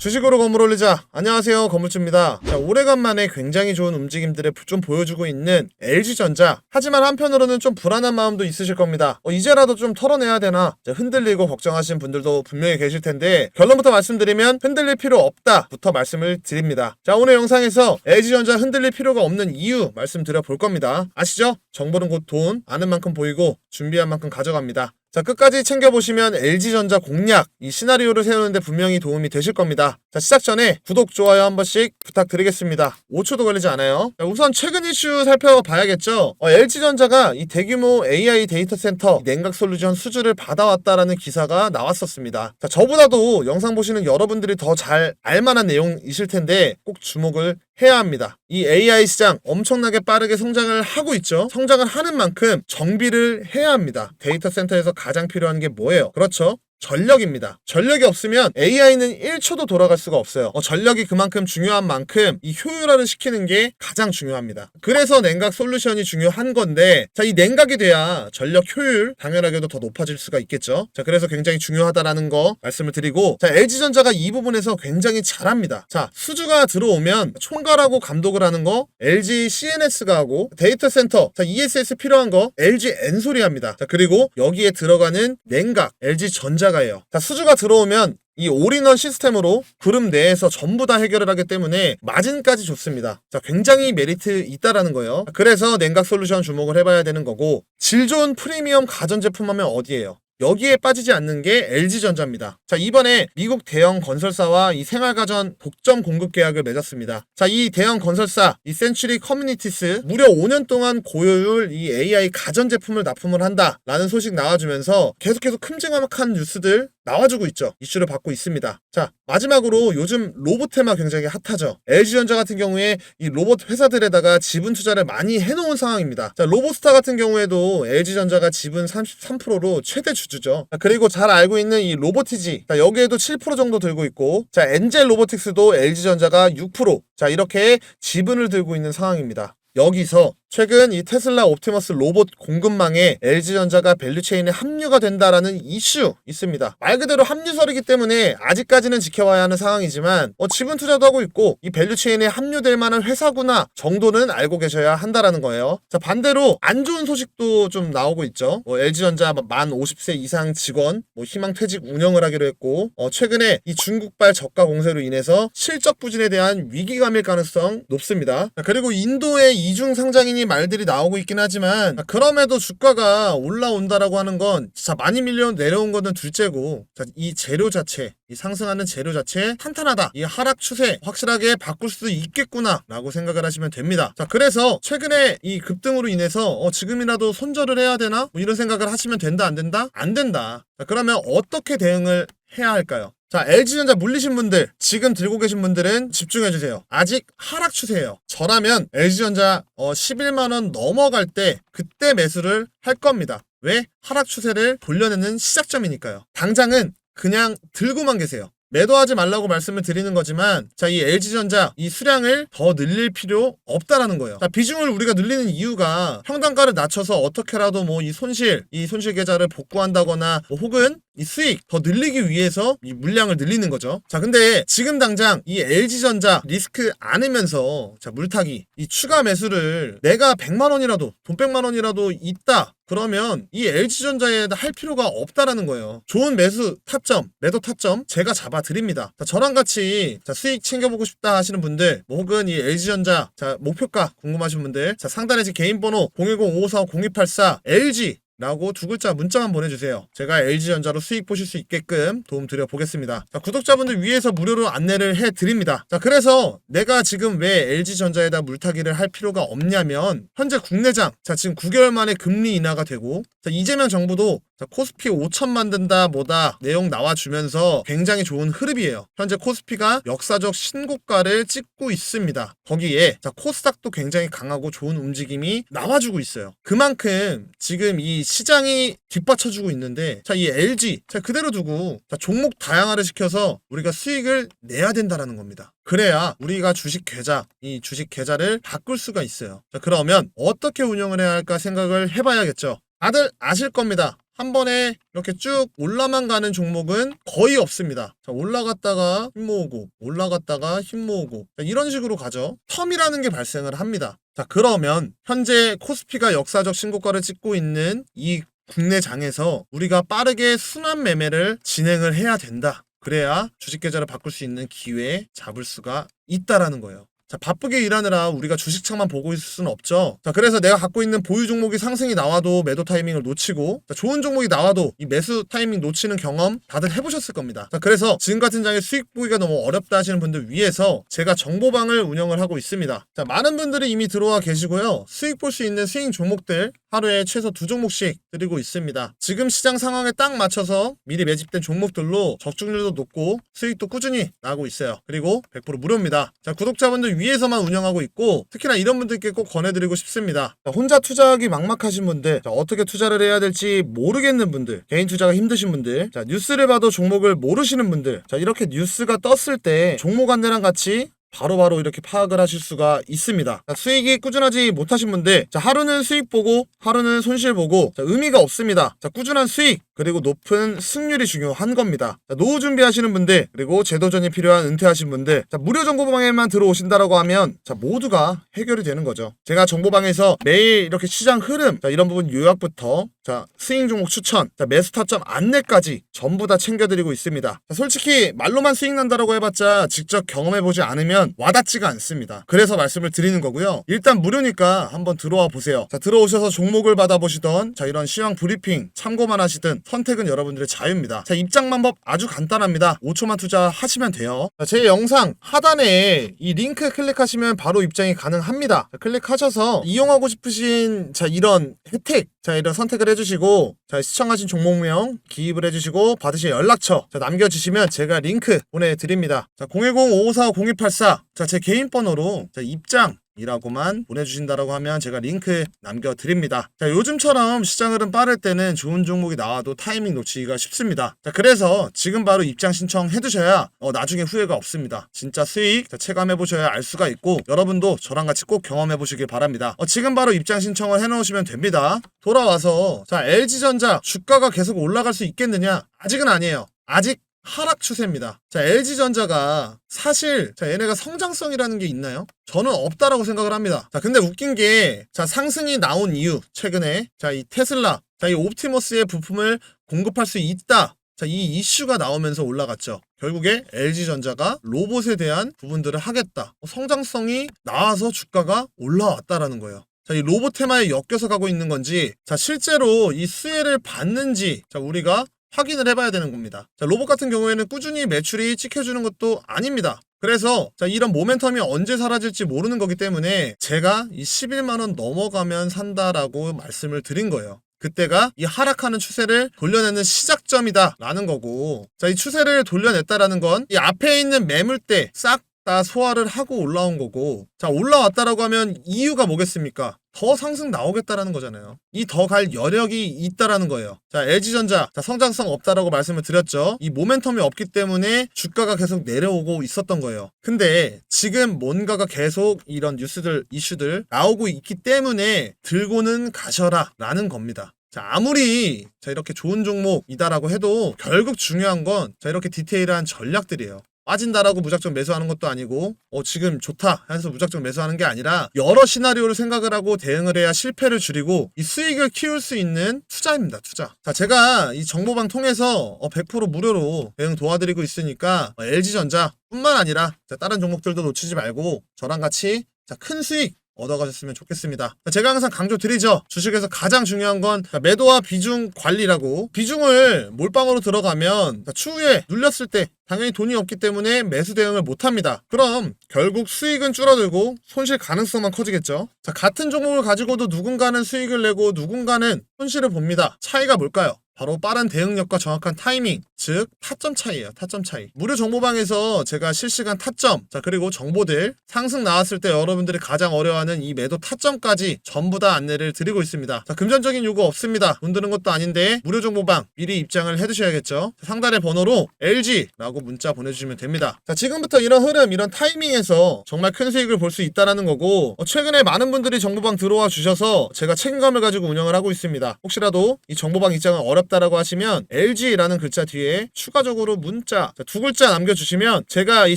주식으로 건물 올리자. 안녕하세요. 건물주입니다. 자, 오래간만에 굉장히 좋은 움직임들을 좀 보여주고 있는 LG전자. 하지만 한편으로는 좀 불안한 마음도 있으실 겁니다. 어, 이제라도 좀 털어내야 되나? 자, 흔들리고 걱정하시는 분들도 분명히 계실 텐데 결론부터 말씀드리면 흔들릴 필요 없다부터 말씀을 드립니다. 자, 오늘 영상에서 LG전자 흔들릴 필요가 없는 이유 말씀드려 볼 겁니다. 아시죠? 정보는 곧 돈, 아는 만큼 보이고 준비한 만큼 가져갑니다. 자, 끝까지 챙겨보시면 LG전자 공략, 이 시나리오를 세우는데 분명히 도움이 되실 겁니다. 자, 시작 전에 구독, 좋아요 한 번씩 부탁드리겠습니다. 5초도 걸리지 않아요. 자, 우선 최근 이슈 살펴봐야겠죠. 어, LG전자가 이 대규모 AI 데이터 센터 이 냉각 솔루션 수주를 받아왔다라는 기사가 나왔었습니다. 자, 저보다도 영상 보시는 여러분들이 더 잘 알만한 내용이실 텐데 꼭 주목을 해야 합니다. 이 AI 시장 엄청나게 빠르게 성장을 하고 있죠. 성장을 하는 만큼 정비를 해야 합니다. 데이터 센터에서 가장 필요한 게 뭐예요? 그렇죠. 전력입니다. 전력이 없으면 AI는 1초도 돌아갈 수가 없어요. 어, 전력이 그만큼 중요한 만큼 이 효율화를 시키는 게 가장 중요합니다. 그래서 냉각 솔루션이 중요한 건데, 자, 이 냉각이 돼야 전력 효율 당연하게도 더 높아질 수가 있겠죠. 자, 그래서 굉장히 중요하다라는 거 말씀을 드리고, 자, LG전자가 이 부분에서 굉장히 잘합니다. 자, 수주가 들어오면 총괄하고 감독을 하는 거 LG CNS가 하고, 데이터 센터, 자, ESS 필요한 거 LG 엔솔이 합니다. 자, 그리고 여기에 들어가는 냉각, LG 전자 가 해요. 자, 수주가 들어오면 이 올인원 시스템으로 그룹 내에서 전부 다 해결을 하기 때문에 마진까지 좋습니다. 자, 굉장히 메리트 있다라는 거예요. 그래서 냉각 솔루션 주목을 해봐야 되는 거고 질 좋은 프리미엄 가전제품 하면 어디예요? 여기에 빠지지 않는 게 LG전자입니다. 자, 이번에 미국 대형 건설사와 이 생활가전 독점 공급 계약을 맺었습니다. 자, 이 대형 건설사, 이 센츄리 커뮤니티스 무려 5년 동안 고효율 이 AI 가전제품을 납품을 한다라는 소식 나와주면서 계속해서 큼직한 뉴스들 나와주고 있죠. 이슈를 받고 있습니다. 자, 마지막으로 요즘 로봇 테마 굉장히 핫하죠. LG전자 같은 경우에 이 로봇 회사들에다가 지분 투자를 많이 해놓은 상황입니다. 자, 로보스타 같은 경우에도 LG전자가 지분 33%로 최대 주주 죠. 자, 그리고 잘 알고 있는 이 로보티지. 자, 여기에도 7% 정도 들고 있고, 자, 엔젤 로보틱스도 LG전자가 6%. 자, 이렇게 지분을 들고 있는 상황입니다. 여기서 최근 이 테슬라 옵티머스 로봇 공급망에 LG전자가 밸류체인에 합류가 된다라는 이슈 있습니다. 말 그대로 합류설이기 때문에 아직까지는 지켜봐야 하는 상황이지만 어, 지분 투자도 하고 있고 이 밸류체인에 합류될 만한 회사구나 정도는 알고 계셔야 한다라는 거예요. 자 반대로 안 좋은 소식도 좀 나오고 있죠. 뭐 LG전자 만 50세 이상 직원 뭐 희망 퇴직 운영을 하기로 했고 어, 최근에 이 중국발 저가 공세로 인해서 실적 부진에 대한 위기감일 가능성 높습니다. 자, 그리고 인도의 이중 상장인 이 말들이 나오고 있긴 하지만 자, 그럼에도 주가가 올라온다라고 하는 건 진짜 많이 밀려 내려온 거는 둘째고 자, 이 재료 자체 이 상승하는 재료 자체 탄탄하다 이 하락 추세 확실하게 바꿀 수도 있겠구나 라고 생각을 하시면 됩니다. 자 그래서 최근에 이 급등으로 인해서 어, 지금이라도 손절을 해야 되나 뭐 이런 생각을 하시면 된다 안 된다 안 된다. 자 그러면 어떻게 대응을 해야 할까요? 자, LG전자 물리신 분들, 지금 들고 계신 분들은 집중해주세요. 아직 하락 추세예요. 저라면 LG전자 어, 11만원 넘어갈 때 그때 매수를 할 겁니다. 왜? 하락 추세를 돌려내는 시작점이니까요. 당장은 그냥 들고만 계세요. 매도하지 말라고 말씀을 드리는 거지만 자 이 LG전자 이 수량을 더 늘릴 필요 없다라는 거예요. 자 비중을 우리가 늘리는 이유가 평단가를 낮춰서 어떻게라도 뭐 이 손실 이 손실 계좌를 복구한다거나 뭐 혹은 이 수익 더 늘리기 위해서 이 물량을 늘리는 거죠. 자 근데 지금 당장 이 LG전자 리스크 안으면서 자 물타기 이 추가 매수를 내가 100만 원이라도 돈 100만 원이라도 있다 그러면 이 LG전자에 할 필요가 없다라는 거예요. 좋은 매수 타점, 매도 타점 제가 잡아 드립니다. 자, 저랑 같이 자, 수익 챙겨보고 싶다 하시는 분들, 뭐 혹은 이 LG전자 자, 목표가 궁금하신 분들, 자, 상단에 제 개인 번호 010-5545-0284 LG 라고 두 글자 문자만 보내주세요. 제가 LG전자로 수익 보실 수 있게끔 도움 드려 보겠습니다. 자, 구독자분들 위해서 무료로 안내를 해 드립니다. 자, 그래서 내가 지금 왜 LG전자에다 물타기를 할 필요가 없냐면 현재 국내장 자 지금 9개월 만에 금리 인하가 되고 자, 이재명 정부도 자, 코스피 5천 만든다 뭐다 내용 나와주면서 굉장히 좋은 흐름이에요. 현재 코스피가 역사적 신고가를 찍고 있습니다. 거기에 자, 코스닥도 굉장히 강하고 좋은 움직임이 나와주고 있어요. 그만큼 지금 이 시장이 뒷받쳐주고 있는데 자, 이 LG 자, 그대로 두고 자, 종목 다양화를 시켜서 우리가 수익을 내야 된다라는 겁니다. 그래야 우리가 주식 계좌, 이 주식 계좌를 바꿀 수가 있어요. 자, 그러면 어떻게 운영을 해야 할까 생각을 해봐야겠죠. 다들 아실 겁니다. 한 번에 이렇게 쭉 올라만 가는 종목은 거의 없습니다. 자, 올라갔다가 힘 모으고, 올라갔다가 힘 모으고, 자, 이런 식으로 가죠. 텀이라는 게 발생을 합니다. 자, 그러면 현재 코스피가 역사적 신고가를 찍고 있는 이 국내 장에서 우리가 빠르게 순환 매매를 진행을 해야 된다. 그래야 주식 계좌를 바꿀 수 있는 기회에 잡을 수가 있다라는 거예요. 자, 바쁘게 일하느라 우리가 주식창만 보고 있을 수는 없죠. 자, 그래서 내가 갖고 있는 보유 종목이 상승이 나와도 매도 타이밍을 놓치고, 자, 좋은 종목이 나와도 이 매수 타이밍 놓치는 경험 다들 해보셨을 겁니다. 자, 그래서 지금 같은 장에 수익 보기가 너무 어렵다 하시는 분들 위해서 제가 정보방을 운영을 하고 있습니다. 자, 많은 분들이 이미 들어와 계시고요. 수익 볼 수 있는 스윙 종목들 하루에 최소 두 종목씩 드리고 있습니다. 지금 시장 상황에 딱 맞춰서 미리 매집된 종목들로 적중률도 높고 수익도 꾸준히 나고 있어요. 그리고 100% 무료입니다. 자, 구독자분들 위해서만 운영하고 있고 특히나 이런 분들께 꼭 권해드리고 싶습니다. 자, 혼자 투자하기 막막하신 분들, 자, 어떻게 투자를 해야 될지 모르겠는 분들, 개인 투자가 힘드신 분들, 자, 뉴스를 봐도 종목을 모르시는 분들, 자, 이렇게 뉴스가 떴을 때 종목 안내랑 같이 바로 바로 이렇게 파악을 하실 수가 있습니다. 자, 수익이 꾸준하지 못하신 분들, 자, 하루는 수익 보고, 하루는 손실 보고, 자, 의미가 없습니다. 자, 꾸준한 수익, 그리고 높은 승률이 중요한 겁니다. 자, 노후 준비하시는 분들, 그리고 제도전이 필요한 은퇴하신 분들, 자, 무료 정보방에만 들어오신다라고 하면, 자, 모두가 해결이 되는 거죠. 제가 정보방에서 매일 이렇게 시장 흐름, 자, 이런 부분 요약부터, 자, 스윙 종목 추천, 자, 매수 타점 안내까지 전부 다 챙겨드리고 있습니다. 자, 솔직히 말로만 수익 난다라고 해봤자 직접 경험해보지 않으면 와닿지가 않습니다. 그래서 말씀을 드리는 거고요. 일단 무료니까 한번 들어와 보세요. 자, 들어오셔서 종목을 받아보시던, 자, 이런 시황 브리핑 참고만 하시든 선택은 여러분들의 자유입니다. 자, 입장 방법 아주 간단합니다. 5초만 투자하시면 돼요. 자, 제 영상 하단에 이 링크 클릭하시면 바로 입장이 가능합니다. 자, 클릭하셔서 이용하고 싶으신 자, 이런 혜택, 자, 이런 선택을 해주시고, 자, 시청하신 종목명 기입을 해주시고, 받으실 연락처, 자, 남겨주시면 제가 링크 보내드립니다. 자, 010-5545-0284. 자, 제 개인 번호로, 자, 입장, 이라고만 보내주신다라고 하면 제가 링크 남겨드립니다. 자, 요즘처럼 시장 흐름 빠를 때는 좋은 종목이 나와도 타이밍 놓치기가 쉽습니다. 자, 그래서 지금 바로 입장 신청해 두셔야 어, 나중에 후회가 없습니다. 진짜 수익 자, 체감해 보셔야 알 수가 있고 여러분도 저랑 같이 꼭 경험해 보시길 바랍니다. 어, 지금 바로 입장 신청을 해 놓으시면 됩니다. 돌아와서 자, LG전자 주가가 계속 올라갈 수 있겠느냐? 아직은 아니에요. 아직 하락 추세입니다. 자, LG전자가 사실 자, 얘네가 성장성이라는 게 있나요? 저는 없다라고 생각을 합니다. 자, 근데 웃긴 게 자, 상승이 나온 이유 최근에 자, 이 테슬라, 자, 이 옵티머스의 부품을 공급할 수 있다. 자, 이 이슈가 나오면서 올라갔죠. 결국에 LG전자가 로봇에 대한 부분들을 하겠다. 어, 성장성이 나와서 주가가 올라왔다라는 거예요. 자, 이 로봇 테마에 엮여서 가고 있는 건지, 자, 실제로 이 수혜를 받는지, 자, 우리가 확인을 해봐야 되는 겁니다. 자, 로봇 같은 경우에는 꾸준히 매출이 찍혀주는 것도 아닙니다. 그래서 자, 이런 모멘텀이 언제 사라질지 모르는 거기 때문에 제가 이 11만원 넘어가면 산다라고 말씀을 드린 거예요. 그때가 이 하락하는 추세를 돌려내는 시작점이다 라는 거고 자 이 추세를 돌려냈다라는 건 이 앞에 있는 매물대 싹 다 소화를 하고 올라온 거고 자 올라왔다라고 하면 이유가 뭐겠습니까? 더 상승 나오겠다라는 거잖아요. 이 더 갈 여력이 있다라는 거예요. 자, LG전자, 자, 성장성 없다라고 말씀을 드렸죠. 이 모멘텀이 없기 때문에 주가가 계속 내려오고 있었던 거예요. 근데 지금 뭔가가 계속 이런 뉴스들, 이슈들 나오고 있기 때문에 들고는 가셔라 라는 겁니다. 자, 아무리 자, 이렇게 좋은 종목이다라고 해도 결국 중요한 건 자, 이렇게 디테일한 전략들이에요. 빠진다라고 무작정 매수하는 것도 아니고 어 지금 좋다 해서 무작정 매수하는 게 아니라 여러 시나리오를 생각을 하고 대응을 해야 실패를 줄이고 이 수익을 키울 수 있는 투자입니다 투자. 자 제가 이 정보방 통해서 어, 100% 무료로 대응 도와드리고 있으니까 어, LG전자 뿐만 아니라 자, 다른 종목들도 놓치지 말고 저랑 같이 자, 큰 수익 얻어가셨으면 좋겠습니다. 제가 항상 강조드리죠. 주식에서 가장 중요한 건 매도와 비중 관리라고. 비중을 몰빵으로 들어가면 추후에 눌렸을 때 당연히 돈이 없기 때문에 매수 대응을 못합니다. 그럼 결국 수익은 줄어들고 손실 가능성만 커지겠죠. 자, 같은 종목을 가지고도 누군가는 수익을 내고 누군가는 손실을 봅니다. 차이가 뭘까요? 바로 빠른 대응력과 정확한 타이밍, 즉 타점 차이예요. 타점 차이. 무료 정보방에서 제가 실시간 타점, 자 그리고 정보들 상승 나왔을 때 여러분들이 가장 어려워하는 이 매도 타점까지 전부 다 안내를 드리고 있습니다. 자 금전적인 요구 없습니다. 돈 드는 것도 아닌데 무료 정보방 미리 입장을 해두셔야겠죠. 자, 상단의 번호로 LG라고 문자 보내주시면 됩니다. 자 지금부터 이런 흐름, 이런 타이밍에서 정말 큰 수익을 볼 수 있다라는 거고 어, 최근에 많은 분들이 정보방 들어와 주셔서 제가 책임감을 가지고 운영을 하고 있습니다. 혹시라도 이 정보방 입장은 어렵 다 어렵다라고 하시면 LG라는 글자 뒤에 추가적으로 문자 자, 두 글자 남겨주시면 제가 이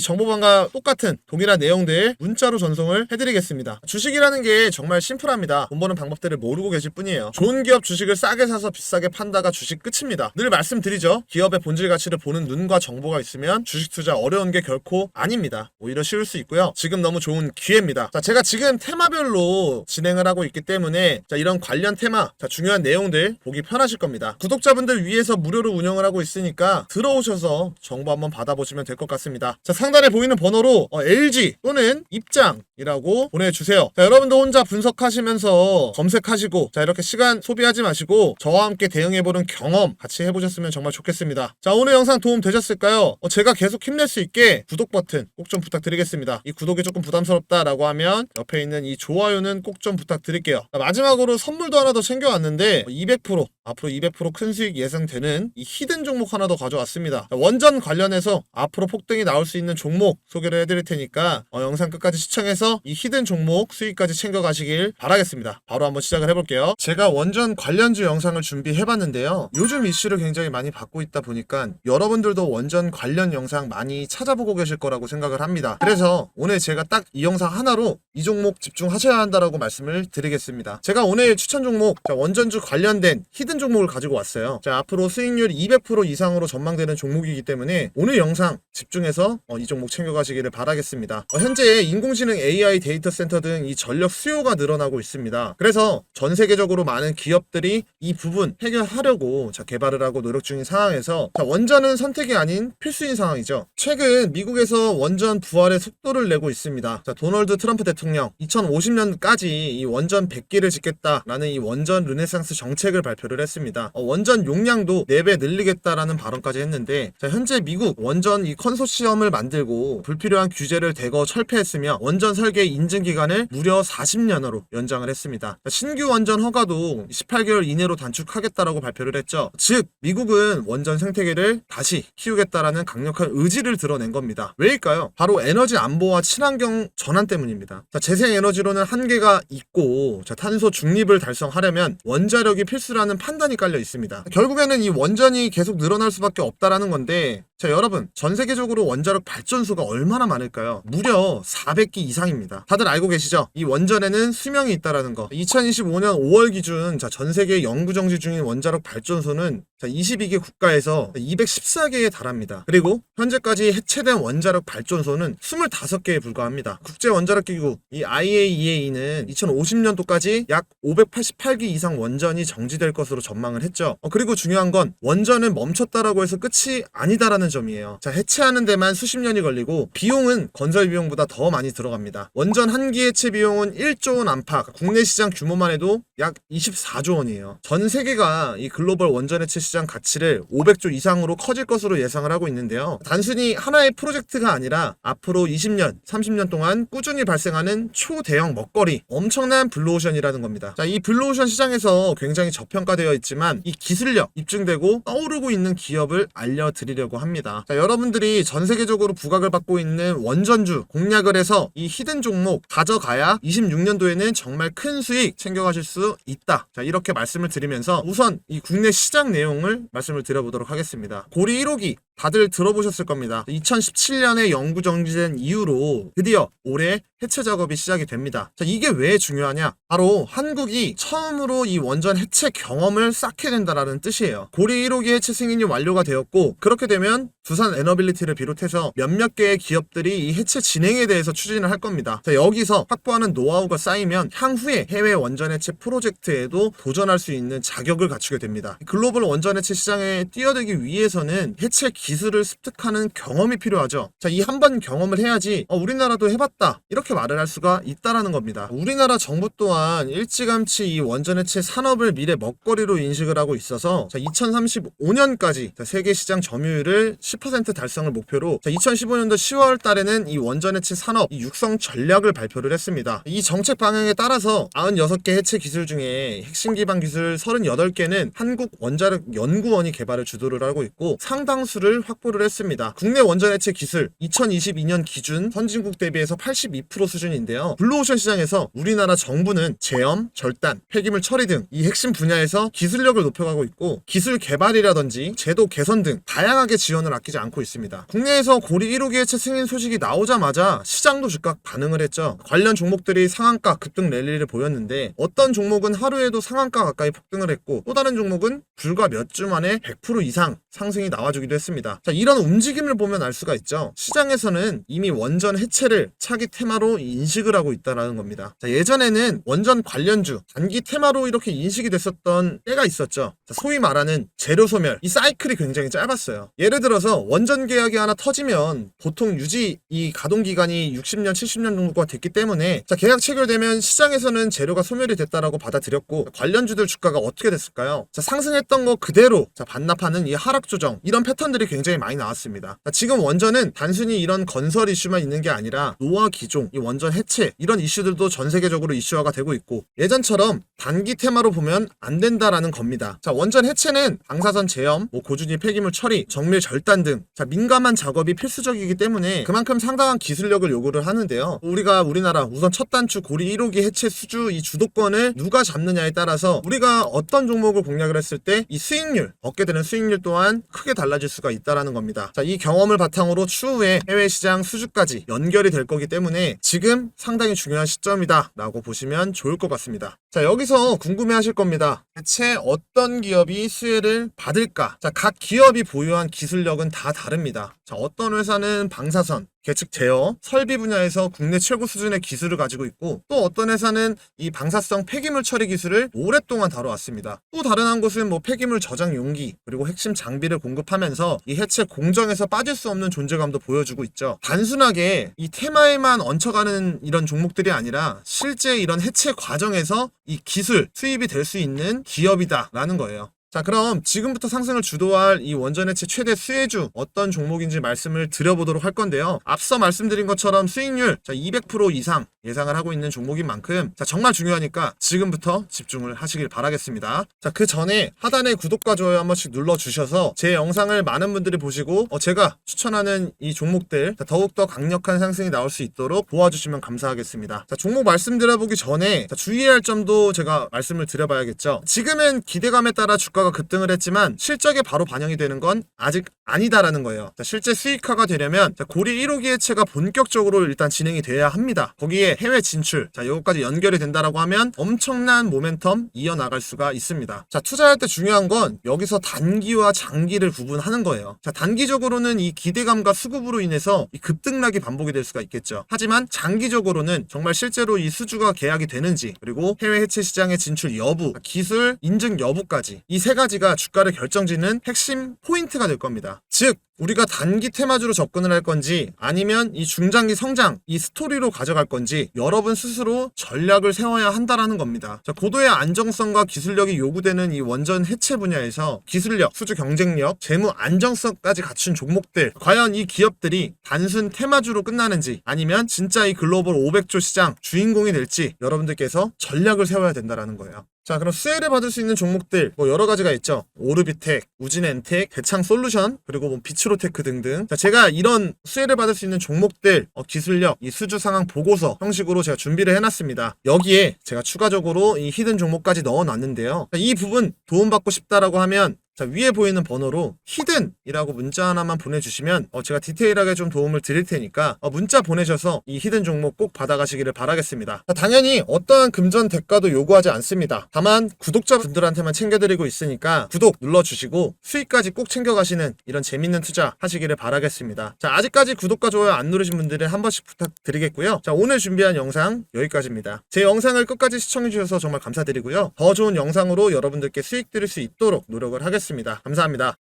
정보방과 똑같은 동일한 내용들 문자로 전송을 해드리겠습니다. 주식이라는 게 정말 심플합니다. 돈 버는 방법들을 모르고 계실 뿐이에요. 좋은 기업 주식을 싸게 사서 비싸게 판다가 주식 끝입니다. 늘 말씀드리죠. 기업의 본질 가치를 보는 눈과 정보가 있으면 주식 투자 어려운 게 결코 아닙니다. 오히려 쉬울 수 있고요. 지금 너무 좋은 기회입니다. 자, 제가 지금 테마별로 진행을 하고 있기 때문에 자, 이런 관련 테마, 자, 중요한 내용들 보기 편하실 겁니다. 구독 자분들 위해서 무료로 운영을 하고 있으니까 들어오셔서 정보 한번 받아보시면 될 것 같습니다. 자, 상단에 보이는 번호로 어, LG 또는 입장이라고 보내주세요. 자, 여러분도 혼자 분석하시면서 검색하시고 자, 이렇게 시간 소비하지 마시고 저와 함께 대응해보는 경험 같이 해보셨으면 정말 좋겠습니다. 자, 오늘 영상 도움 되셨을까요? 어, 제가 계속 힘낼 수 있게 구독 버튼 꼭 좀 부탁드리겠습니다. 이 구독이 조금 부담스럽다라고 하면 옆에 있는 이 좋아요는 꼭 좀 부탁드릴게요. 자, 마지막으로 선물도 하나 더 챙겨왔는데 200% 앞으로 200%큰 수익 예상되는 이 히든 종목 하나 더 가져왔습니다. 자, 원전 관련해서 앞으로 폭등이 나올 수 있는 종목 소개를 해드릴 테니까 어, 영상 끝까지 시청해서 이 히든 종목 수익까지 챙겨가시길 바라겠습니다. 바로 한번 시작을 해볼게요. 제가 원전 관련주 영상을 준비해봤는데요. 요즘 이슈를 굉장히 많이 받고 있다 보니까 여러분들도 원전 관련 영상 많이 찾아보고 계실 거라고 생각을 합니다. 그래서 오늘 제가 딱 이 영상 하나로 이 종목 집중하셔야 한다라고 말씀을 드리겠습니다. 제가 오늘 추천 종목 자, 원전주 관련된 히든 종목을 가지고 왔 어요. 자, 앞으로 수익률이 200% 이상으로 전망되는 종목이기 때문에 오늘 영상 집중해서 어, 이 종목 챙겨가시기를 바라겠습니다. 어, 현재 인공지능 AI 데이터 센터 등 이 전력 수요가 늘어나고 있습니다. 그래서 전 세계적으로 많은 기업들이 이 부분 해결하려고 자, 개발을 하고 노력 중인 상황에서 자, 원전은 선택이 아닌 필수인 상황이죠. 최근 미국에서 원전 부활의 속도를 내고 있습니다. 자, 도널드 트럼프 대통령 2050년까지 이 원전 100기를 짓겠다라는 이 원전 르네상스 정책을 발표를 했습니다. 어, 원전 용량도 4배 늘리겠다라는 발언까지 했는데 자, 현재 미국 원전 이 컨소시엄을 만들고 불필요한 규제를 대거 철폐했으며 원전 설계 인증 기간을 무려 40년으로 연장을 했습니다. 자, 신규 원전 허가도 18개월 이내로 단축하겠다라고 발표를 했죠. 즉 미국은 원전 생태계를 다시 키우겠다라는 강력한 의지를 드러낸 겁니다. 왜일까요? 바로 에너지 안보와 친환경 전환 때문입니다. 자, 재생 에너지로는 한계가 있고 자, 탄소 중립을 달성하려면 원자력이 필수라는 판단이 깔려 있습니다. 결국에는 이 원전이 계속 늘어날 수밖에 없다라는 건데 자, 여러분, 전 세계적으로 원자력 발전소가 얼마나 많을까요? 무려 400기 이상입니다. 다들 알고 계시죠? 이 원전에는 수명이 있다라는 거. 2025년 5월 기준, 자, 전 세계 연구 정지 중인 원자력 발전소는 자, 22개 국가에서 214개에 달합니다. 그리고 현재까지 해체된 원자력 발전소는 25개에 불과합니다. 국제 원자력 기구, 이 IAEA는 2050년도까지 약 588기 이상 원전이 정지될 것으로 전망을 했죠. 어, 그리고 중요한 건 원전은 멈췄다라고 해서 끝이 아니다라는 점이에요. 자, 해체하는 데만 수십 년이 걸리고 비용은 건설 비용보다 더 많이 들어갑니다. 원전 한 기 해체 비용은 1조 원 안팎, 국내 시장 규모만 해도 약 24조 원이에요. 전 세계가 이 글로벌 원전 해체 시장 가치를 500조 이상으로 커질 것으로 예상을 하고 있는데요. 단순히 하나의 프로젝트가 아니라 앞으로 20년, 30년 동안 꾸준히 발생하는 초대형 먹거리, 엄청난 블루오션이라는 겁니다. 자, 이 블루오션 시장에서 굉장히 저평가되어 있지만 이 기술력 입증되고 떠오르고 있는 기업을 알려드리려고 합니다. 자, 여러분들이 전 세계적으로 부각을 받고 있는 원전주 공략을 해서 이 히든 종목 가져가야 26년도에는 정말 큰 수익 챙겨가실 수 있다. 자, 이렇게 말씀을 드리면서 우선 이 국내 시장 내용을 말씀을 드려보도록 하겠습니다. 고리 1호기 다들 들어보셨을 겁니다. 2017년에 영구 정지된 이후로 드디어 올해 해체 작업이 시작이 됩니다. 자, 이게 왜 중요하냐? 바로 한국이 처음으로 이 원전 해체 경험을 쌓게 된다라는 뜻이에요. 고리 1호기 해체 승인이 완료가 되었고 그렇게 되면 두산 에너빌리티를 비롯해서 몇몇 개의 기업들이 이 해체 진행에 대해서 추진을 할 겁니다. 자, 여기서 확보하는 노하우가 쌓이면 향후에 해외 원전 해체 프로젝트에도 도전할 수 있는 자격을 갖추게 됩니다. 글로벌 원전 해체 시장에 뛰어들기 위해서는 해체 기 술을 습득하는 경험이 필요하죠. 자, 이 한 번 경험을 해야지 어, 우리나라도 해봤다 이렇게 말을 할 수가 있다라는 겁니다. 우리나라 정부 또한 일찌감치 이 원전 해체 산업을 미래 먹거리로 인식을 하고 있어서 자, 2035년까지 자, 세계 시장 점유율을 10% 달성을 목표로 자, 2015년도 10월 달에는 이 원전 해체 산업 이 육성 전략을 발표를 했습니다. 이 정책 방향에 따라서 96개 해체 기술 중에 핵심 기반 기술 38개는 한국 원자력 연구원이 개발을 주도를 하고 있고 상당수를 수익을 확보를 했습니다. 국내 원전 해체 기술 2022년 기준 선진국 대비해서 82% 수준인데요. 블루오션 시장에서 우리나라 정부는 제염, 절단, 폐기물 처리 등 이 핵심 분야에서 기술력을 높여가고 있고 기술 개발이라든지 제도 개선 등 다양하게 지원을 아끼지 않고 있습니다. 국내에서 고리 1호기 해체 승인 소식이 나오자마자 시장도 즉각 반응을 했죠. 관련 종목들이 상한가 급등 랠리를 보였는데 어떤 종목은 하루에도 상한가 가까이 폭등을 했고 또 다른 종목은 불과 몇 주 만에 100% 이상 상승이 나와주기도 했습니다. 자, 이런 움직임을 보면 알 수가 있죠. 시장에서는 이미 원전 해체를 차기 테마로 인식을 하고 있다는 겁니다. 자, 예전에는 원전 관련주, 단기 테마로 이렇게 인식이 됐었던 때가 있었죠. 자, 소위 말하는 재료 소멸, 이 사이클이 굉장히 짧았어요. 예를 들어서 원전 계약이 하나 터지면 보통 유지 이 가동 기간이 60년, 70년 정도가 됐기 때문에 자, 계약 체결되면 시장에서는 재료가 소멸이 됐다라고 받아들였고 관련주들 주가가 어떻게 됐을까요? 자, 상승했던 거 그대로 자, 반납하는 이 하락 조정 이런 패턴들이 굉장히 많이 나왔습니다. 자, 지금 원전은 단순히 이런 건설 이슈만 있는 게 아니라 노화 기종, 이 원전 해체 이런 이슈들도 전 세계적으로 이슈화가 되고 있고 예전처럼 단기 테마로 보면 안 된다라는 겁니다. 자, 원전 해체는 방사선 제염, 뭐 고준위 폐기물 처리, 정밀 절단 등 자, 민감한 작업이 필수적이기 때문에 그만큼 상당한 기술력을 요구를 하는데요. 우리가 우리나라 우선 첫 단추 고리 1호기 해체 수주 이 주도권을 누가 잡느냐에 따라서 우리가 어떤 종목을 공략을 했을 때 이 수익률, 얻게 되는 수익률 또한 크게 달라질 수가 있다 라는 겁니다. 자, 이 경험을 바탕으로 추후에 해외 시장 수주까지 연결이 될 거기 때문에 지금 상당히 중요한 시점이다라고 보시면 좋을 것 같습니다. 자, 여기서 궁금해 하실 겁니다. 대체 어떤 기업이 수혜를 받을까? 자, 각 기업이 보유한 기술력은 다 다릅니다. 자, 어떤 회사는 방사선, 계측 제어, 설비 분야에서 국내 최고 수준의 기술을 가지고 있고 또 어떤 회사는 이 방사성 폐기물 처리 기술을 오랫동안 다뤄왔습니다. 또 다른 한 곳은 뭐 폐기물 저장 용기 그리고 핵심 장비를 공급하면서 이 해체 공정에서 빠질 수 없는 존재감도 보여주고 있죠. 단순하게 이 테마에만 얹혀가는 이런 종목들이 아니라 실제 이런 해체 과정에서 이 기술 수입이 될 수 있는 기업이다라는 거예요. 자, 그럼 지금부터 상승을 주도할 이 원전 해체 최대 수혜주 어떤 종목인지 말씀을 드려보도록 할 건데요. 앞서 말씀드린 것처럼 수익률 자, 200% 이상 예상을 하고 있는 종목인 만큼 자, 정말 중요하니까 지금부터 집중을 하시길 바라겠습니다. 자, 그 전에 하단에 구독과 좋아요 한 번씩 눌러 주셔서 제 영상을 많은 분들이 보시고 어, 제가 추천하는 이 종목들 자, 더욱더 강력한 상승이 나올 수 있도록 도와주시면 감사하겠습니다. 자, 종목 말씀드려보기 전에 자, 주의해야 할 점도 제가 말씀을 드려봐야겠죠. 지금은 기대감에 따라 주가가 급등을 했지만 실적에 바로 반영이 되는 건 아직 아니다라는 거예요. 자, 실제 수익화가 되려면 자, 고리 1호기 해체가 본격적으로 일단 진행이 돼야 합니다. 거기에 해외 진출, 자, 이것까지 연결이 된다라고 하면 엄청난 모멘텀 이어나갈 수가 있습니다. 자, 투자할 때 중요한 건 여기서 단기와 장기를 구분하는 거예요. 자, 단기적으로는 이 기대감과 수급으로 인해서 이 급등락이 반복이 될 수가 있겠죠. 하지만 장기적으로는 정말 실제로 이 수주가 계약이 되는지 그리고 해외 해체 시장의 진출 여부, 기술 인증 여부까지 이 세 가지가 주가를 결정짓는 핵심 포인트가 될 겁니다. 즉 우리가 단기 테마주로 접근을 할 건지 아니면 이 중장기 성장 이 스토리로 가져갈 건지 여러분 스스로 전략을 세워야 한다라는 겁니다. 자, 고도의 안정성과 기술력이 요구되는 이 원전 해체 분야에서 기술력, 수주 경쟁력, 재무 안정성까지 갖춘 종목들 과연 이 기업들이 단순 테마주로 끝나는지 아니면 진짜 이 글로벌 500조 시장 주인공이 될지 여러분들께서 전략을 세워야 된다라는 거예요. 자, 그럼 수혜를 받을 수 있는 종목들 뭐 여러 가지가 있죠. 오르비텍, 우진엔텍, 대창 솔루션, 그리고 뭐 비츠로테크 등등. 자, 제가 이런 수혜를 받을 수 있는 종목들 어, 기술력, 이 수주 상황 보고서 형식으로 제가 준비를 해놨습니다. 여기에 제가 추가적으로 이 히든 종목까지 넣어놨는데요. 자, 이 부분 도움받고 싶다라고 하면 자, 위에 보이는 번호로 히든이라고 문자 하나만 보내주시면 어, 제가 디테일하게 좀 도움을 드릴 테니까 어, 문자 보내셔서 이 히든 종목 꼭 받아가시기를 바라겠습니다. 자, 당연히 어떠한 금전 대가도 요구하지 않습니다. 다만 구독자분들한테만 챙겨드리고 있으니까 구독 눌러주시고 수익까지 꼭 챙겨가시는 이런 재밌는 투자 하시기를 바라겠습니다. 자, 아직까지 구독과 좋아요 안 누르신 분들은 한 번씩 부탁드리겠고요. 자, 오늘 준비한 영상 여기까지입니다. 제 영상을 끝까지 시청해주셔서 정말 감사드리고요. 더 좋은 영상으로 여러분들께 수익 드릴 수 있도록 노력을 하겠습니다. 감사합니다.